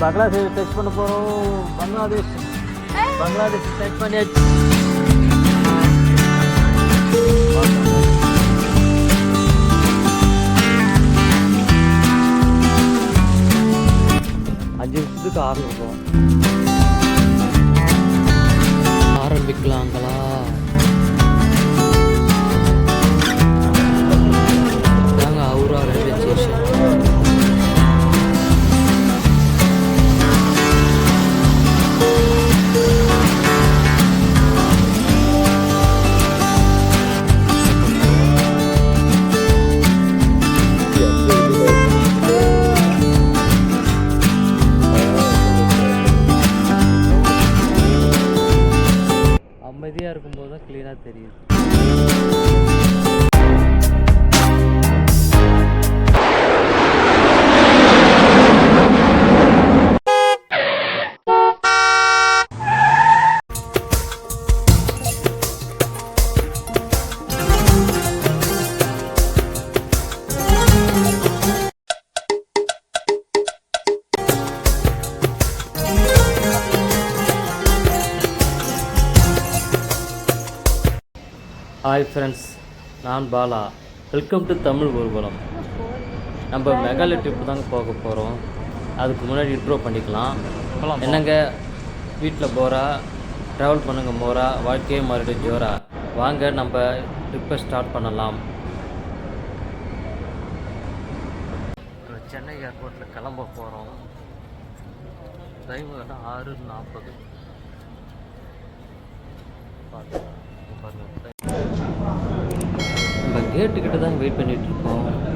Bangladesh touch பண்ண போகிறோம் Bangladesh Bangladesh touch பண்ணியாச்சு அஞ்சு நிமிஷத்துக்கு ஆரம்பிப்போம் ஆரம்பிக்கலாங்களா நாங்கள் பாலா வெல்கம் டு தமிழ் ஊர்வலம். நம்ம மெகாலய ட்ரிப் தாங்க போக போகிறோம் அதுக்கு முன்னாடி இன்ட்ரோ பண்ணிக்கலாம். என்னங்க வீட்டில் போகிறா ட்ராவல் பண்ணுங்க மோரா வாழ்க்கையே மாறிடும் ஜோரா. வாங்க நம்ம ட்ரிப்பை ஸ்டார்ட் பண்ணலாம். சென்னை ஏர்போர்ட்டில் கிளம்ப போகிறோம் டைம் வந்து ஆறு நாற்பது நம்ம கேட்டுக்கிட்ட தான் வெயிட் பண்ணிகிட்ருக்கோம் இருக்கோம்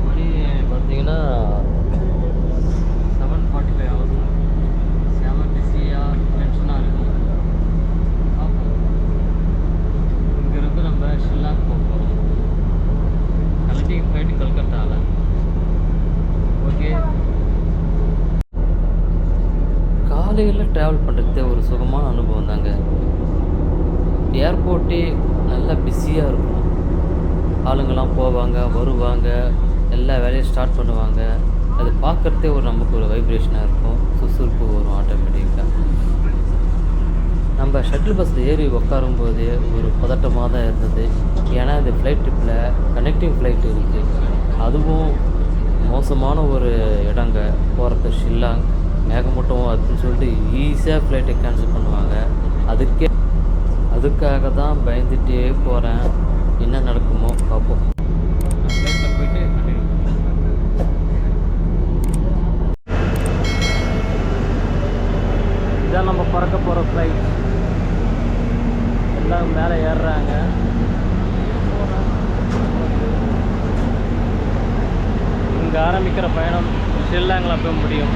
மணி பார்த்தீங்கன்னா செவன் ஃபார்ட்டி ஃபைவ் ஆகுது செவன் பிஸியாக டென்ஷனாக இருக்கும் பார்ப்போம் இங்கேருந்து நம்ம ஷில்லாங் போக போகிறோம் கனெக்டிங் ஃப்ளைட்டு கல்கத்தாவில் ஓகே காலையில் ட்ராவல் பண்ணுறதே ஒரு சுகமான அனுபவம் தாங்க. ஏர்போர்ட்டே நல்லா பிஸியாக இருக்கும். ஆளுங்கள்லாம் போவாங்க வருவாங்க எல்லா வேலையும் ஸ்டார்ட் பண்ணுவாங்க. அது பார்க்குறதே ஒரு நமக்கு ஒரு வைப்ரேஷனாக இருக்கும். சுறுசுறுப்பு வரும் ஆட்டோமேட்டிக்காக நம்ம ஷட்டில் பஸ்ஸில் ஏறி உட்காரும்போது ஒரு பதட்டமாக தான் இருந்தது. ஏன்னா இந்த ஃப்ளைட் ட்ரிப்பில் கனெக்டிங் ஃப்ளைட் இருக்குது அதுவும் மோசமான ஒரு இடங்க. போகிறது ஷில்லாங் மேகமூட்டம் அப்படின்னு சொல்லிட்டு ஈஸியாக ஃப்ளைட்டை கேன்சல் பண்ணுவாங்க. அதுக்கே அதுக்காக தான் பயந்துட்டே போகிறேன் என்ன நடக்குமோ பார்ப்போம். இதான் நம்ம பறக்க போகிற ஃப்ளைட் எல்லாம் மேலே ஏறுறாங்க. இங்கே ஆரம்பிக்கிற பயணம் ஷில்லாங்கில் போய் முடியும்.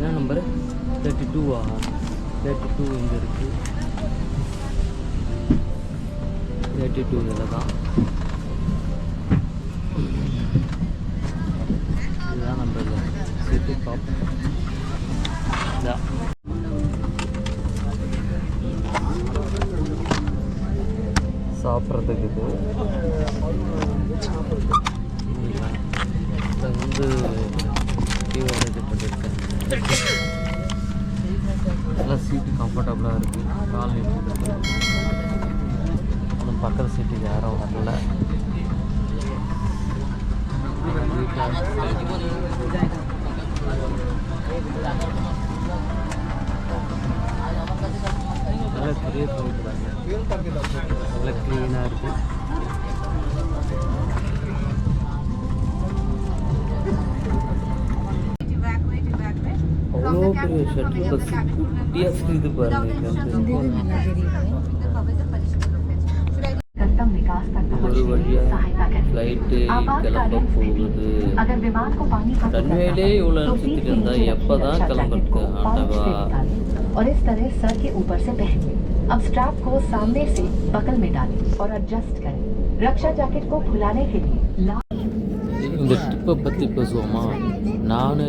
என்ன நம்பரு தேர்ட்டி டூவா தேர்ட்டி டூ இங்கே இருக்குது தேர்ட்டி டூ இதில் தான். இதுதான் நம்பர் சிட்டி பாப் இதான் சாப்பிட்றதுக்கு இது. வந்து இது பண்ணியிருக்கேன் நல்லா சீட்டு கம்ஃபர்டபுளாக இருக்குது கால் இருக்குது ஒன்றும் பக்கத்து சீட்டுக்கு யாரும் வரல. நல்லா பெரிய நல்லா க்ளீனாக இருக்குது ஒரு ஷட்டில் பஸ் குட்டியாக சிரிது பாருங்க ஒரு வழியாக ஃப்ளைட்டு கிளம்ப போகுது ரன்வேலே இவ்வளோ சுற்றிட்டு இருந்தா எப்போ தான் கிளம்புறது ஆண்டவா और इस तरह सर के ऊपर से पहने अब स्ट्रैप को सामने से बकल में डालें और एडजस्ट करें रक्षा जैकेट को फुलाने के लिए ला இந்த டிப்பை நான்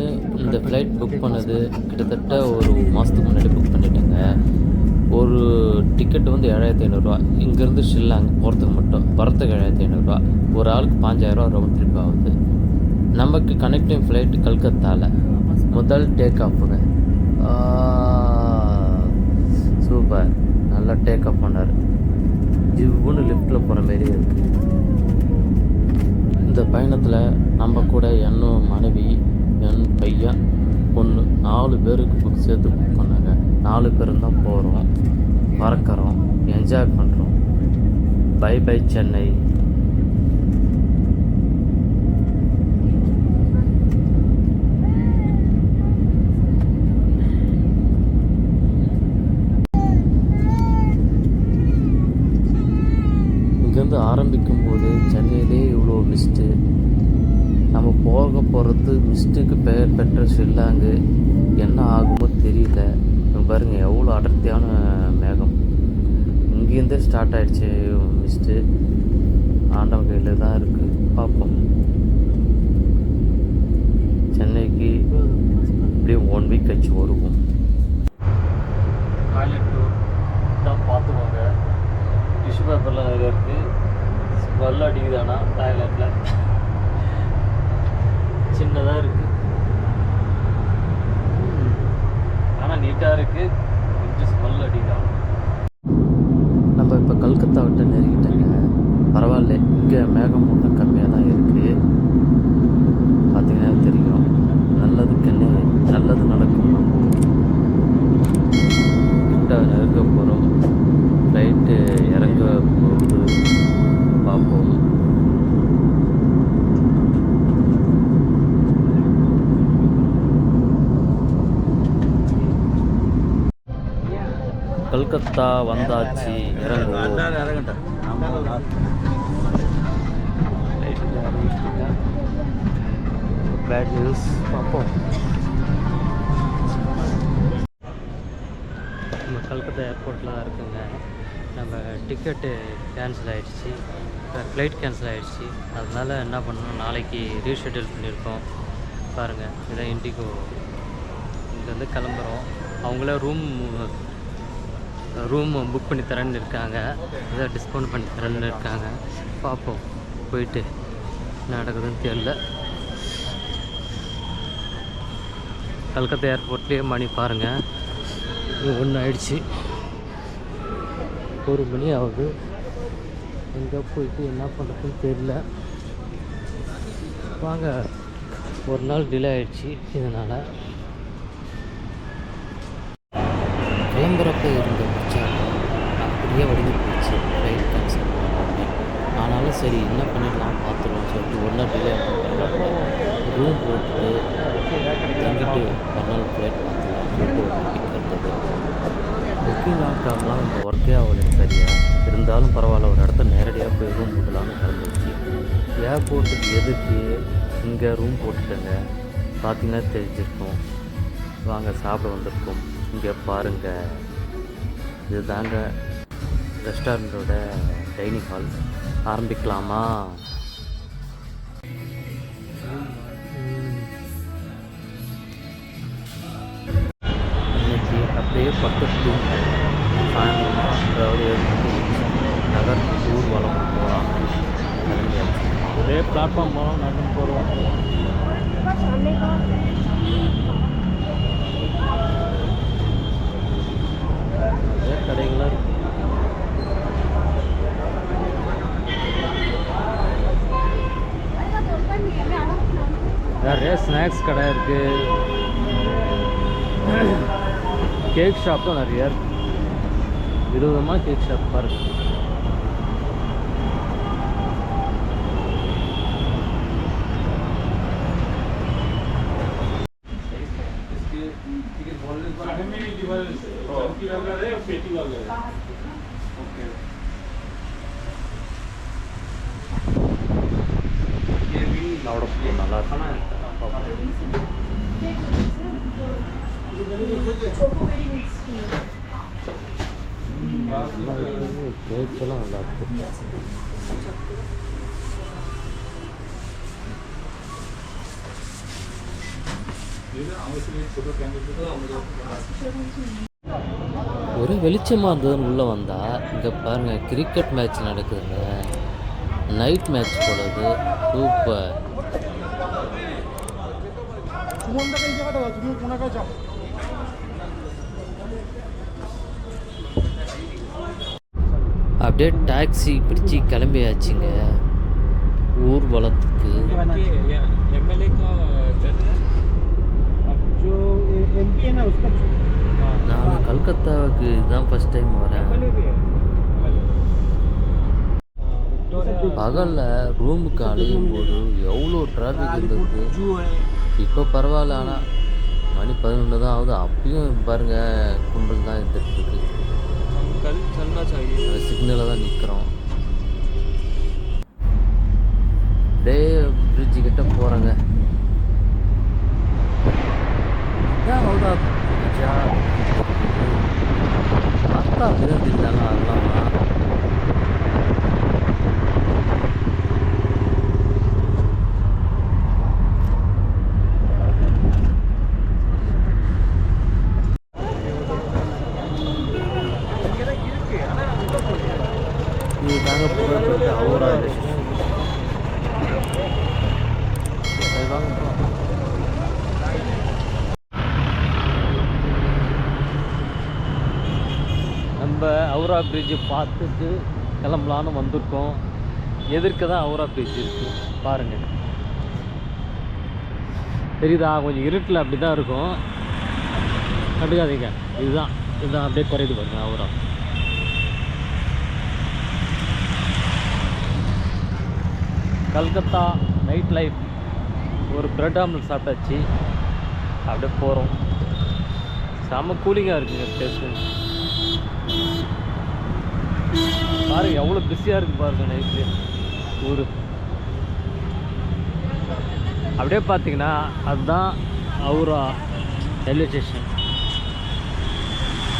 இந்த ஃப்ளைட் புக் பண்ணது கிட்டத்தட்ட ஒரு மாதத்துக்கு முன்னாடி புக் பண்ணிட்டேங்க. ஒரு டிக்கெட் வந்து ஏழாயிரத்தி ஐநூறுரூவா இங்கேருந்து ஷில்லாங் போகிறதுக்கு மட்டும். வரத்துக்கு ஏழாயிரத்தி ஐநூறுரூவா ஒரு ஆளுக்கு பாஞ்சாயிரரூவா ரவுண்ட் ட்ரிப் ஆகுது. நமக்கு கனெக்டிங் ஃப்ளைட் கல்கத்தாவில் முதல் டேக் ஆஃபுங்க சூப்பர் நல்லா டேக் ஆஃப் பண்ணார். ஜிவ்னு லிஃப்ட்டில் போகிற மாரி இருக்குது இந்த பயணத்தில் நம்ம கூட என்னும் மனைவி என் பையன் பொண்ணு. நாலு பேருக்கு புக் சேர்த்து புக் பண்ணாங்க. நாலு பேரும் தான் போகிறோம் பறக்கிறோம். என்ஜாய் பண்ணுறோம் பை பை சென்னை. இங்கேருந்து ஆரம்பிக்கும் போது சென்னையிலே இவ்வளோ மிஸ்ட்டு நம்ம போக போகிறது மிஸ்டுக்கு பெயர் பெற்ற ஷில்லாங்கு என்ன ஆகுமோ தெரியல. பாருங்கள் பாருங்க எவ்வளோ அடர்த்தியான மேகம். இங்கேருந்தே ஸ்டார்ட் ஆயிடுச்சு மிஸ்ட்டு ஆண்டவன் கையில் தான் இருக்குது பார்ப்போம். சென்னைக்கு அப்படியே ஒன் வீக் கழிச்சு வருவோம். டாய்லெட் டூர் தான் பார்த்துக்கோங்க. டிஷ்யூ பேப்பர்லாம் நிறைய இருக்குது ஸ்மெல் அடிக்குதானா டாய்லெட்டில் சின்னதாக இருக்குது ஆனால் நீட்டாக இருக்குது கொஞ்சம் ஸ்மெல் அடிக்குதான் நம்ம இப்போ கல்கத்தா விட்டு நெருங்கிட்டேங்க. பரவாயில்ல இங்கே மேகம் மூட்டம் கம்மியாக தான் இருக்குது பார்த்தீங்கன்னா தெரியும். நல்லதுக்குன்னு நல்லது நடக்கும். கிட்ட நெருங்க போகிறோம் ஃப்ளைட்டு இறங்க போகுது பார்ப்போம் கல்கத்தா வந்தாச்சு இறங்குவோம். பேட் நியூஸ் பார்ப்போம். நம்ம கல்கத்தா ஏர்போர்ட்டில் தான் இருக்குங்க. நம்ம டிக்கெட்டு கேன்சல் ஆகிடுச்சு ஃப்ளைட் கேன்சல் ஆகிடுச்சு அதனால் என்ன பண்ணணும்? நாளைக்கு ரீஷெடியூல் பண்ணியிருக்கோம். பாருங்கள் இதான் இண்டிகோ இங்கேருந்து கிளம்புறோம். அவங்களே ரூம் ரூம் புக் பண்ணி தரேன்னு இருக்காங்க. ஏதோ டிஸ்கவுண்ட் பண்ணி தரேன்னு இருக்காங்க. பார்ப்போம். போயிட்டு நடக்குதுன்னு தெரில கல்கத்தா ஏர்போர்ட்லேயே மணி பாருங்கள் ஒன்று ஆயிடுச்சு. ஒரு மணி ஆகுது. எங்கே போயிட்டு என்ன பண்ணுறதுன்னு தெரில வாங்க. ஒரு நாள் டிலே ஆயிடுச்சு. இதனால் கிளம்புறப்ப இருந்த உற்சாகம் அப்படியே வடிஞ்சு போயிடுச்சு ஃப்ளைட் கேன்சல் பண்ணி ஆனாலும் சரி என்ன பண்ணிடலாம் பார்த்துருவோம் சொல்லிட்டு ஒன்றா டிலே டிலே ரூம் போட்டு தங்கிட்டு மறுநாள் ஃப்ளைட் பார்த்துலாம் சொல்லிட்டு ஒரு மீட்டிங் இருந்தது புக்கிங் ஆகிட்டாலாம் இந்த ஒர்க்கே ஆகலை சரியா இருந்தாலும் பரவாயில்ல ஒரு இடத்த நேரடியாக போய் ரூம் போட்டலாம்னு கிளம்பிடுச்சு ஏர்போர்ட்டுக்கு எதுக்கு இங்கே ரூம் போட்டுட்டங்க? பார்த்தீங்கன்னா தெரிஞ்சிருக்கும். வாங்க சாப்பிட வந்திருக்கோம். இங்கே பாருங்கள் இதுதாங்க ரெஸ்டாரண்ட்டோட டைனிங் ஹால் ஆரம்பிக்கலாமா? இன்னைக்கு அப்படியே பக்கத்து சாயந்தரமாக அதாவது ஏழு நகர் ஊர்வலம் போகலாம். ஒரே பிளாட்ஃபார்ம் போகிறோம் நடந்து போகிறோம் நிறைய கடைகளாக இருக்கு நிறைய ஸ்நாக்ஸ் கடை இருக்குது கேக் ஷாப்பும் நிறைய இருக்கு. விதவிதமாக கேக் ஷாப் பாருங்க லவுட நல்லா இருக்கு கேக்ஸ் எல்லாம் நல்லா இருக்கு ஒரு வெளிச்சமாக இருந்ததுன்னு உள்ளே வந்தால் இங்கே பாருங்கள் கிரிக்கெட் மேட்ச் நடக்குதுங்க. நைட் மேட்ச் போடுறது சூப்பர் அப்படியே டாக்ஸி பிடிச்சி கிளம்பியாச்சுங்க. ஊர்வலத்துக்கு. एम நான் கல்கத்தாவுக்கு இதுதான் ஃபஸ்ட் டைம் வரேன். பகலில் ரூமுக்கு அலையும் போது எவ்வளோ டிராஃபிக் இருந்தது. இப்போ பரவாயில்ல ஆனால் மணி பதினொன்று தான் ஆகுது. அப்பயும் பாருங்கள் கும்பல் தான் இருந்துகிட்ருக்கு சிக்னலில் தான் நிற்கிறோம் டே பிரிட்ஜு கிட்ட போகிறேங்க பார்த்தா அப்படிதான் தெரிஞ்சாலும் அதெல்லாம் இது தாங்க புகழ்பெற்ற அவுரா ஸ்டேஷன் சரி, வாங்க போலாம். நம்ம அவுரா பார்த்துட்டு கிளம்பலான்னு வந்திருக்கோம். எதிர்க்க தான் அவுரா பிரிட்ஜ் இருக்கு பாருங்க. தெரியுதா? கொஞ்சம் இருட்டில் அப்படி தான் இருக்கும். கண்டுக்காதீங்க. இதுதான். இதுதான் அப்படியே குறையுது பாருங்க அவுரா. கல்கத்தா நைட் லைஃப் ஒரு பிரெட் ஆம்லெட் சாப்பிட்டாச்சு. அப்படியே போகிறோம் செம்ம கூலிங்காக இருக்குங்க டேஸ்ட்டு பாருங்க எவ்வளோ பிஸியாக இருக்கு பாருங்க நைட்டு ஊர். அப்படியே பார்த்தீங்கன்னா அதுதான் அவுரா ரயில்வே ஸ்டேஷன்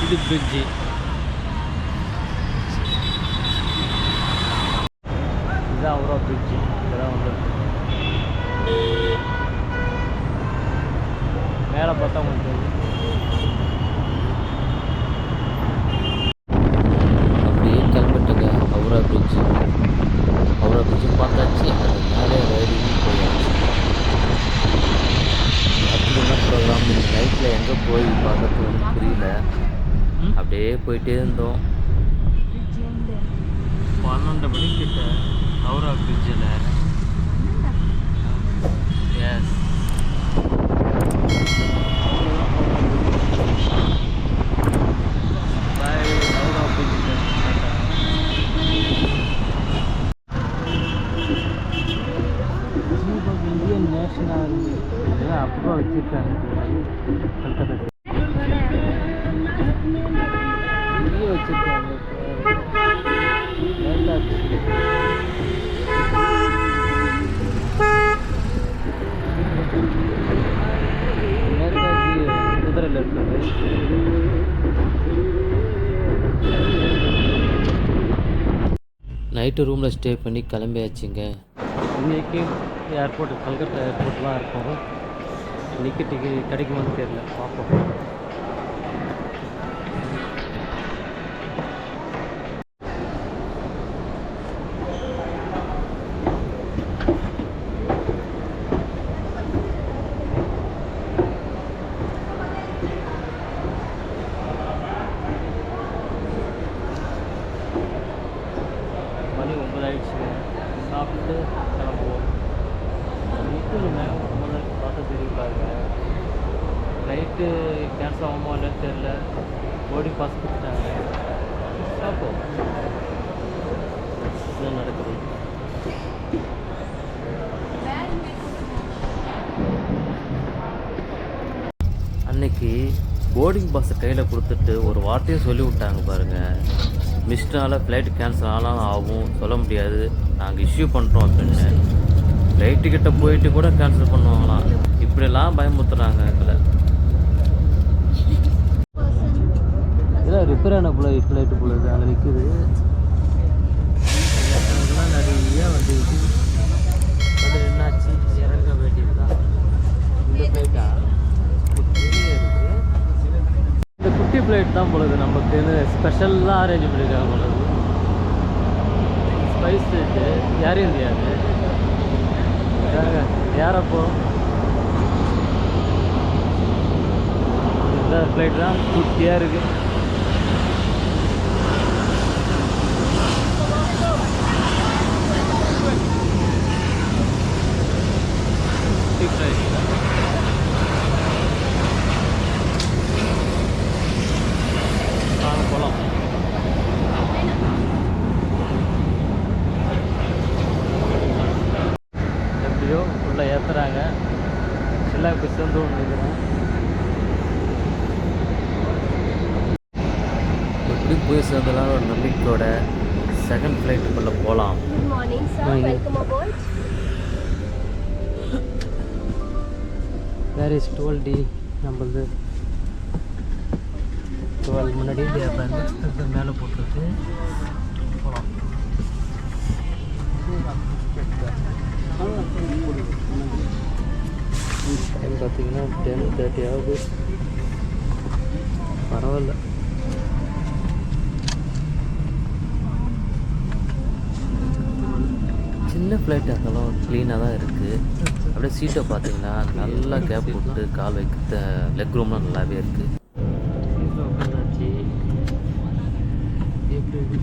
இது பிரிட்ஜி இதுதான் அவுரா பிரிட்ஜி இதெல்லாம் வந்து மேலே பார்த்தா உங்களுக்கு தெரியும். அப்படியே கிளம்பிட்டுங்க அவுரா பிரிட்ஜ் அவுரா பிரிட்ஜு பார்த்தாச்சு அது மேலே ரைடிங் போயாச்சு அப்படி என்ன ப்ரோக்ராம் நைட்டில் எங்கே போய் பார்க்கறது ஒன்றும் புரியல அப்படியே போயிட்டே இருந்தோம். பன்னெண்டு மணிக்கிட்ட ஹவுரா பிரிட்ஜில் எஸ் பிரிட்ஜில் இந்தியன் நேஷனல் இதெல்லாம் அப்போ வச்சுருக்காங்க. நைட்டு ரூமில் ஸ்டே பண்ணி கிளம்பியாச்சுங்க. இன்றைக்கி ஏர்போர்ட் கல்கத்தா ஏர்போர்ட்லாம் இருக்கும். இன்றைக்கி டிக்கெட் கிடைக்குமான்னு தெரியல. பார்ப்போம் மணி ஒன்பது ஆயிடுச்சுங்க சாப்பிட்டு கிளம்புவோம் வீட்டுல முதல்ல பார்த்து தெரியும் பாருங்க ஃப்ளைட்டு கேன்சல் ஆகுமா இல்லைன்னு தெரில போர்டிங் பாஸ் கொடுத்துட்டாங்க பார்ப்போம் என்ன நடக்குது அன்னைக்கு போர்டிங் பாஸை கையில் கொடுத்துட்டு ஒரு வார்த்தையும் சொல்லி விட்டாங்க பாருங்க. மிஸ்டால ஃப்ளைட் கேன்சல் ஆனாலும் ஆகும். சொல்ல முடியாது. நாங்கள் இஷ்யூ பண்ணுறோம் அப்படின்னு. ஃப்ளைட்டு கிட்ட போயிட்டு கூட கேன்சல் பண்ணுவாங்களாம். இப்படிலாம் பயமுறுத்துறாங்க எங்களை. இதில் ரிப்பேர் ஆன போல ஃப்ளைட்டு போல இது அங்கே நிற்குது நிறைய வண்டி அது என்னாச்சு இறங்க வேண்டியதுதான் இந்த ஃப்ளைட்டா பெரிய இருக்கு இந்த குட்டி பிளேட் தான் பொழுது நமக்கு ஸ்பெஷலாக அரேஞ்ச் பண்ணியிருக்காங்க பொழுது ஸ்பைஸ் ஃப்ளைட்டு ஏர் இந்தியாவுக்கு யாரப்போ இந்த பிளேட் தான் குட்டியாக இருக்குது குட்டி ஃப்ளைட் வாங்க போகலாம் எப்படியோ உள்ளே ஏற்றுறாங்க எல்லாம் இப்போ சேர்ந்து நினைக்கிறேன் எப்படி போய் நம்பிக்கையோட செகண்ட் ஃப்ளைட்டுக்குள்ளே போகலாம். Morning. Welcome aboard. Where is twelve D நம்மளது டுவெல் முன்னாடி பாருங்க மேலே போட்டிருக்கு போகலாம் டைம் பார்த்தீங்கன்னா டென் தேர்ட்டி ஆகுது பரவாயில்ல சின்ன ஃப்ளைட் அதெல்லாம் க்ளீனாக தான் இருக்குது அப்படியே சீட்டை பார்த்தீங்கன்னா நல்லா கேப் விட்டு கால் வைக்க லெக் ரூம்லாம் நல்லாவே இருக்குது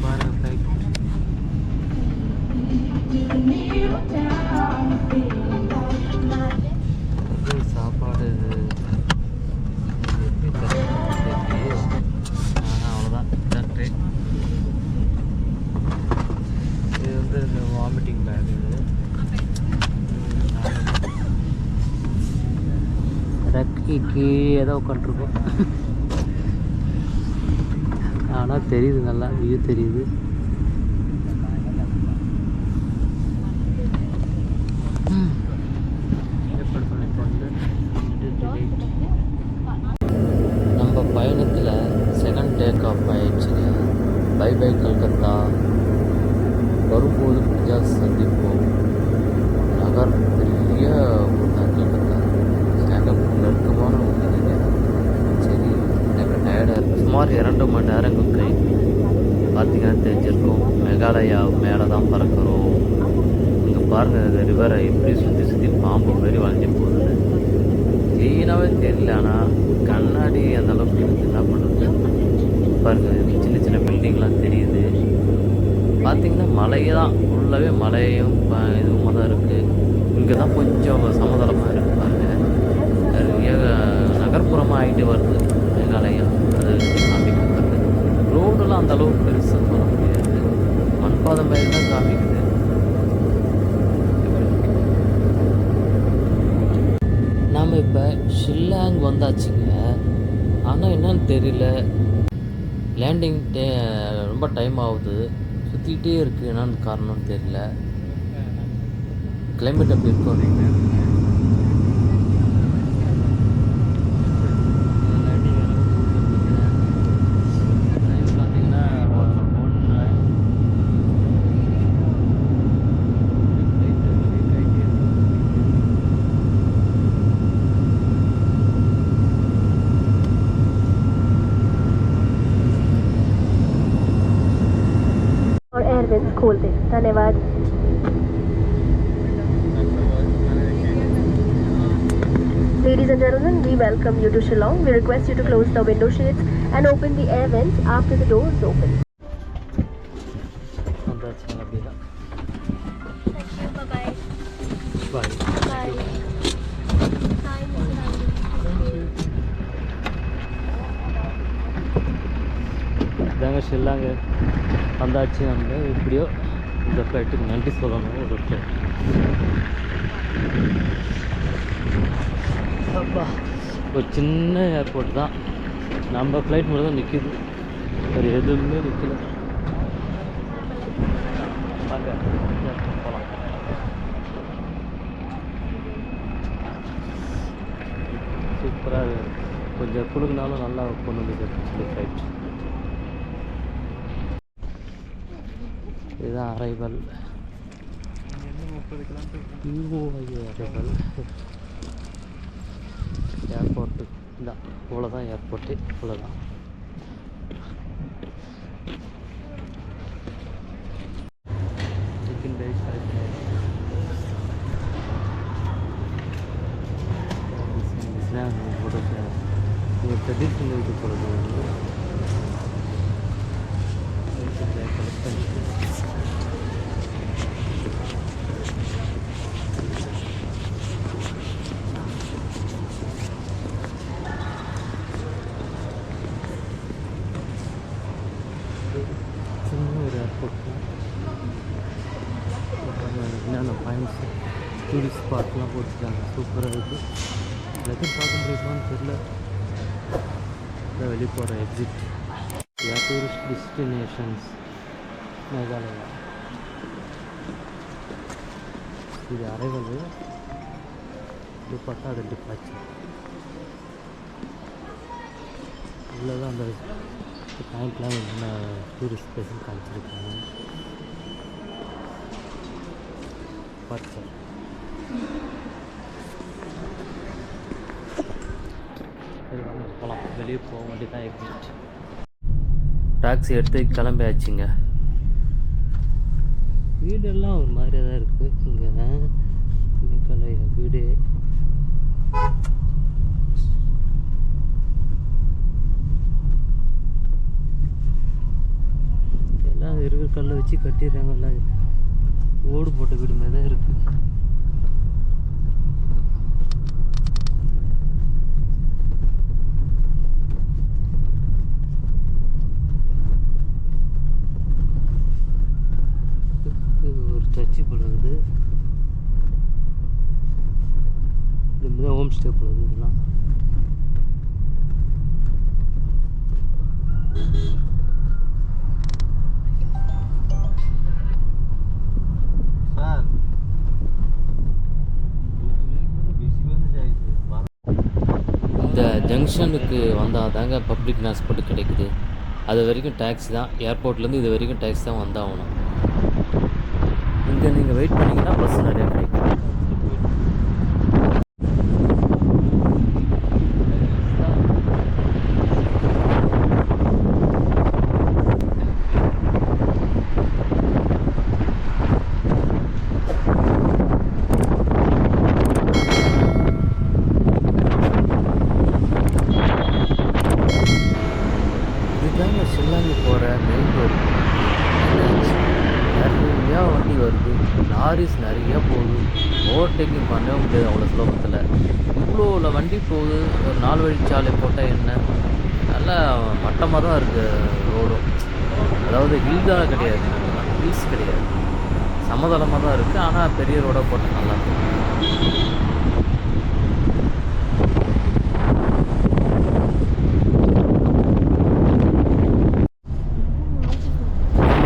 பாருங்க வந்து இந்த வாமிட்டிங் பேக் இது. ரெக்கி கீழே தான் உட்காந்துருக்கோம். ஆனால் தெரியுது நல்லா வியூ தெரியுது ம். ஏற்பாடு பண்ணிட்டு வந்து நம்ம பயணத்தில் செகண்ட் டேக் ஆஃப் ஆயிடுச்சுங்க பை பை கல்கத்தா வரும்போது பிஜாஸ் சந்திப்போம் நகர் பெரிய ஒரு தான் கல்கத்தா ஸ்டாண்டப் நெருக்கமான ஊர் சரி எனக்கு டயர்டாக இருக்குது சுமார் இரண்டு மணி நேரங்கள் கை. பார்த்தீங்கன்னா தெரிஞ்சிருக்கும் மேகாலயா மேலே தான் பறக்கிறோம். இங்கே பாருங்கள் ரிவரை எப்படி சுற்றி சுற்றி பாம்பு மாரி வளைஞ்சு போகுது. க்ளீனாகவே தெரியல ஆனால் கண்ணாடி அந்தளவுக்கு என்ன பண்ணுறது பாருங்கள் சின்ன சின்ன பில்டிங்லாம் தெரியுது. பார்த்தீங்கன்னா மலையே தான் ஃபுல்லாகவே மலையும் ப- தான் இருக்குது இங்கே தான் கொஞ்சம் சமதளமாக இருப்பாங்க நகர்ப்புறமாக ஆகிட்டு வருது. மேகாலயா. அது காமிக்கப்படுது. ரோடெல்லாம் அந்த அளவுக்கு பெருசாக சொல்ல முடியாது. மண்பாதம் மாதிரி தான் காமிக்குது. நாம் இப்போ ஷில்லாங் வந்தாச்சுங்க. ஆனால் என்னன்னு தெரியல. லேண்டிங் டே ரொம்ப டைம் ஆகுது. சுற்றிக்கிட்டே இருக்குது என்னன்னு காரணம்னு தெரியல. கிளைமேட் எப்படி இருக்கும் you to Shillong. We request you to close the window shades and open the air vents after the open. Thank you. Bye bye. Bye Bye. Hi, Mr. Ranjan. Thank you. இதாங்க ஷில்லாங்க வந்தாச்சு நம்ம எப்படியோ இந்த ஃப்ளைட்டுக்கு நன்றி சொல்லணும் ஒரு. அப்பா ஒரு சின்ன ஏர்போர்ட் தான். நம்ம ஃப்ளைட் மட்டும் தான் நிற்கிது வேறு எதுவுமே நிற்கல வாங்க போகலாம் சூப்பராக கொஞ்சம் குழுங்கினாலும் நல்லா கொண்டு வந்து இந்த ஃப்ளைட் இதுதான் அரைவல் முப்பது கிலோமீட்டர் யூஓஐ அரைவல் இந்த இவ்வளோதான் ஏர்போர்ட்டு இவ்வளோதான் சிக்கன் ரைஸ் ட்ரெடிஷ்னல் இது போகிறது வந்து கலெக்ட் பண்ணிட்டு சின்ன ஒரு ஏர்போர்ட் என்னென்ன பாயிண்ட்ஸ் டூரிஸ்ட் ஸ்பாட்லாம் போட்டுருக்காங்க சூப்பராக இருக்குது எல்லாத்தையும் பார்க்க முடியுமான்னு தெரில இதான் வெளியே போகிற எக்ஸிட் யா டூரிஸ்ட் டெஸ்டினேஷன்ஸ் மேகாலயா இது அரைவல் இது பார்த்தா அது டிபார்ச்சர் இவ்வளோதான் அந்த பாயிண்ட்லாம் என்னென்ன டூரிஸ்ட் பிளேஸ்னு காமிச்சிருக்காங்க. பார்த்து போகலாம் வெளியே போக வேண்டியதான் எக்ஸிட் டாக்ஸி எடுத்து கிளம்பியாச்சுங்க. வீடெல்லாம் ஒரு மாதிரியாக தான் இருக்குது இங்கே. வீடு. எல்லாம் இருக்கிற கல்லை வச்சு கட்டிடுறாங்க எல்லாம். ஓடு போட்ட வீடு மாதிரி தான் இருக்கு. ஜங்ஷனுக்கு வந்தால் தாங்க பப்ளிக் டிரான்ஸ்போர்ட் கிடைக்குது. அது வரைக்கும் டேக்ஸி தான். ஏர்போர்ட்லேருந்து இது வரைக்கும் டேக்ஸி தான் வந்தாகணும். இங்கே நீங்கள் வெயிட் பண்ணிங்கன்னா பஸ் நிறையா கிடைக்கும் இதுதாங்க ஷில்லாங்கு போகிற மெயின் ரோடு நிறையா வண்டி வருது லாரிஸ் நிறைய போகுது ஓவர்டேக்கிங் பண்ணவே முடியாது அவ்வளோ சுலபத்தில் இவ்வளோ வண்டி போகுது ஒரு நாலு வழிச்சாலை போட்டால் என்ன? நல்லா மட்டமாக தான் இருக்குது ரோடும். அதாவது ஹில்ஸாக கிடையாது. ஹில்ஸ் கிடையாது. சமதளமாக தான் இருக்குது ஆனால் பெரிய ரோடாக போட்டால் நல்லா இருக்கும்.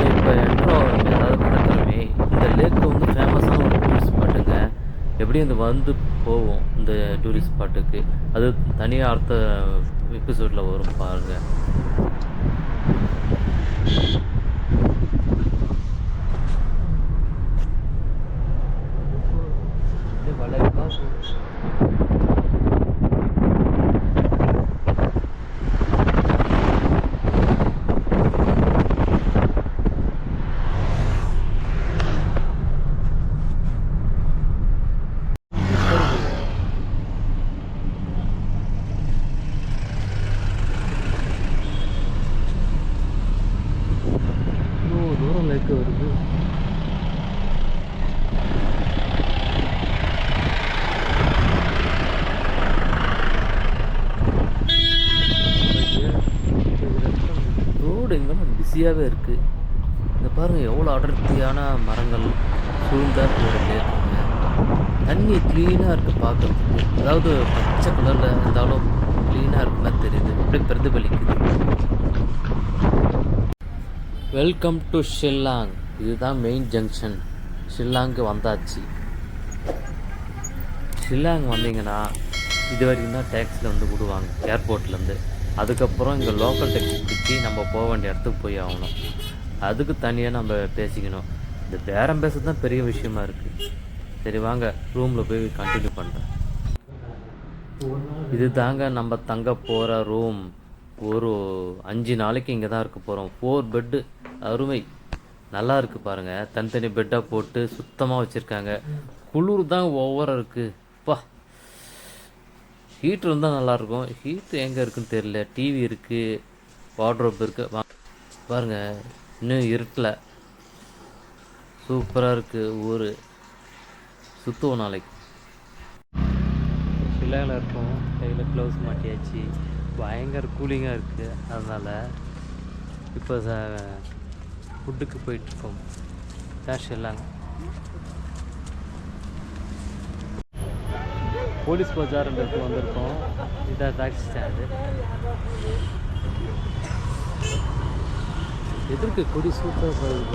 இப்போ என்ட்ரோ இந்த எப்படியும் வந்து போவோம் இந்த டூரிஸ்ட் ஸ்பாட்டுக்கு அது தனியாக அடுத்த எபிசோடில் வரும் பாருங்கள் அமைதியாகவே இருக்குது இந்த பாருங்கள் எவ்வளோ அடர்த்தியான மரங்கள் சூழ்ந்த ஒரு தண்ணி க்ளீனாக இருக்குது பார்க்குறதுக்கு அதாவது பச்சை கலரில் இருந்தாலும் க்ளீனாக இருக்க தெரியுது. அப்படியே பிரதிபலிக்குது. வெல்கம் டு ஷில்லாங் இதுதான் மெயின் ஜங்ஷன் ஷில்லாங்கு வந்தாச்சு. ஷில்லாங் வந்தீங்கன்னா இது வரைக்கும் தான் டேக்ஸியில் வந்து விடுவாங்க. ஏர்போர்ட்லேருந்து அதுக்கப்புறம் இங்கே லோக்கல் டேக்ஸி பிடிச்சி நம்ம போக வேண்டிய இடத்துக்கு போய் ஆகணும். அதுக்கு தனியாக நம்ம பேசிக்கணும். இந்த பேரம் பேசுறது தான் பெரிய விஷயமா இருக்குது சரி வாங்க ரூமில் போய் கண்டினியூ பண்ணுறேன் இது தாங்க நம்ம தங்க போகிற ரூம் ஒரு அஞ்சு நாளைக்கு இங்கே தான் இருக்க போகிறோம் ஃபோர் பெட்டு அருமை. நல்லா இருக்கு பாருங்கள் தனித்தனி பெட்டாக போட்டு சுத்தமாக வச்சுருக்காங்க. குளிர் தான் ஓவராக இருக்குது பா ஹீட்ரு இருந்தால் நல்லாயிருக்கும் ஹீட்ரு எங்கே இருக்குன்னு தெரியல. டிவி இருக்குது வார்ட்ரோப் இருக்குது வா இன்னும் இருட்டலை. சூப்பராக இருக்குது ஊர். சுற்றுவோம் நாளைக்கு. ஷில்லாங்கில் இருக்கும். கையில் க்ளவுஸ் மாட்டியாச்சு. பயங்கர கூலிங்காக இருக்குது அதனால் இப்போ ஃபுட்டுக்கு போயிட்டுருக்கோம் தான் ஷில்லாங் போலீஸ் பஜார்ன்றது வந்திருக்கோம். இதான் டாக்ஸி ஸ்டாண்டு எதிர்க்கு கொடி சூப்பராக பாருங்க.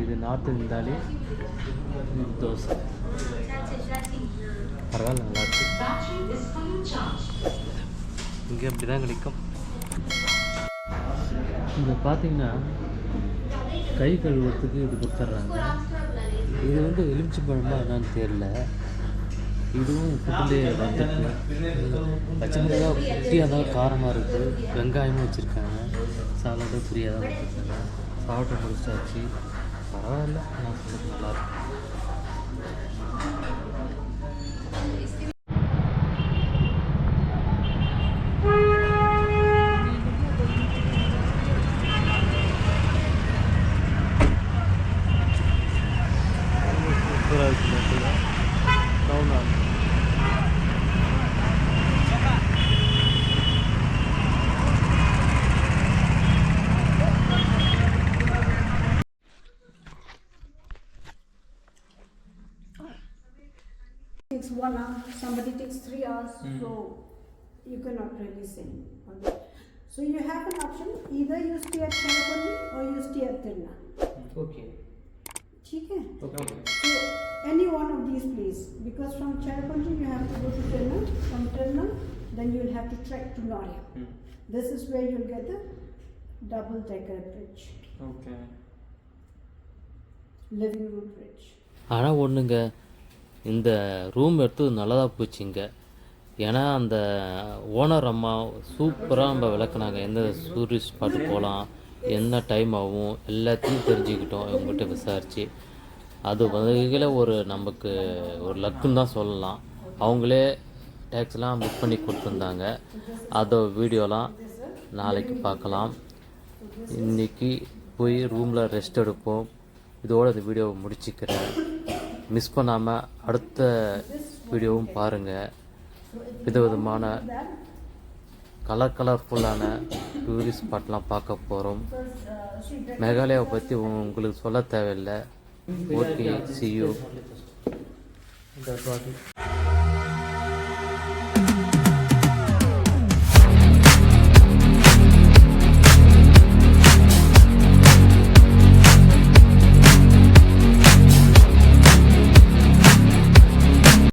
இது நார்த் இந்தாலி இது தோசை. பரவாயில்ல நல்லா இருக்கு. இங்கே அப்படி தான் கிடைக்கும். இங்கே பார்த்தீங்கன்னா கை கழுவுறதுக்கு இது கொடுத்துட்றாங்க. இது வந்து எலுமிச்சி பழமா என்னன்னு தெரில இதுவும் ஃபுட்டுலேயே வந்துருக்கு. பச்சை மிளகா குட்டியாக தான் காரமாக இருக்குது வெங்காயமும் வச்சுருக்காங்க. சாலடு ஃப்ரீயாக தான் வச்சுருக்காங்க. சாப்பிட்டு முடிச்சாச்சு. பரவாயில்ல. நான் takes one hour, somebody takes three hours, so you cannot really say. Okay. So you have an option, either you stay at Cherapalli or you stay at Tirna. Okay ठीक है? Okay So any one of these place, because from Cherapalli you have to go to Tirna, from Tirna then you will have to trek to Noria. This is where you'll get the double decker bridge, okay living room bridge. ஆனால் ஒன்றுங்க இந்த room எடுத்தது நல்லதாக போச்சுங்க. ஏன்னா அந்த owner அம்மா சூப்பராக நம்ம விளக்குனாங்க. எந்த டூரிஸ்ட் ஸ்பாட்டு போகலாம் என்ன டைம் ஆகும் எல்லாத்தையும் தெரிஞ்சுக்கிட்டோம். இவங்ககிட்ட விசாரித்து அது வகையில் ஒரு நமக்கு ஒரு லக்குன்னு தான் சொல்லலாம். அவங்களே டேக்ஸ்லாம் புக் பண்ணி கொடுத்துருந்தாங்க. அதை வீடியோலாம் நாளைக்கு பார்க்கலாம். இன்றைக்கி போய் ரூமில் ரெஸ்ட் எடுப்போம். இதோட இந்த வீடியோவை முடிச்சுக்கிறேன். மிஸ் பண்ணாமல் அடுத்த வீடியோவும் பாருங்கள் விதவிதமான கலர் கலர்ஃபுல்லான டூரிஸ்ட் ஸ்பாட்லாம் பார்க்க போகிறோம் மேகாலயாவை பற்றி உங்களுக்கு சொல்ல தேவையில்லை. Okay C you